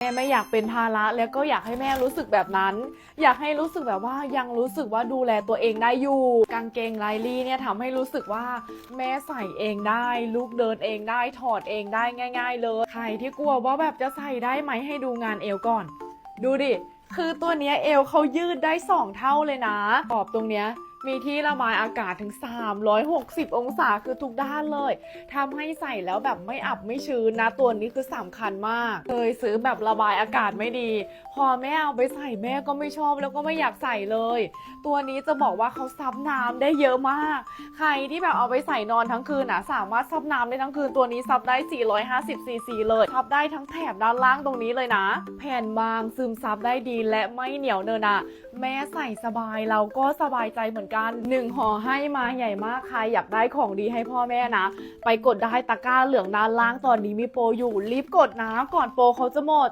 แม่ไม่อยากเป็นภาระแล้วก็อยากให้แม่รู้สึกแบบนั้น อยากให้รู้สึกแบบว่ายังรู้สึกว่าดูแลตัวเองได้อยู่ กางเกงไลลี่เนี่ยทำให้รู้สึกว่าแม่ใส่เองได้ลูกเดินเองได้ถอดเองได้ง่าย ๆ เลยใครที่กลัวว่าแบบจะใส่ได้ไหมให้ดูงานเอวก่อน ดูดิคือตัวเนี้ยเอวเขายืดได้2เท่าเลยนะขอบตรงเนี้ย มีที่ระบายอากาศถึง 360 องศาคือทุกด้านเลยทำให้ใส่แล้วแบบไม่อับไม่ชื้นนะ ตัวนี้คือสำคัญมาก เคยซื้อแบบระบายอากาศไม่ดี พอแม่เอาไปใส่แม่ก็ไม่ชอบแล้วก็ไม่อยากใส่เลย ตัวนี้จะบอกว่าเขาซับน้ำได้เยอะมาก ใครที่แบบเอาไปใส่นอนทั้งคืนนะสามารถซับน้ำได้ทั้งคืนตัวนี้ซับได้ 450ซีซีเลยซับได้ทั้งแถบด้านล่างตรงนี้เลยนะ แผ่นบางซึมซับได้ดีและไม่เหนียวเนินอะแม่ใส่สบายเราก็สบายใจเหมือนกันหนึ่งห่อให้มาใหญ่มากใครอยากได้ของดีให้พ่อแม่นะ ไปกดได้ตะกร้าเหลืองด้านล่างตอนนี้มีโปรอยู่รีบกดนะก่อนโปรเขาจะหมด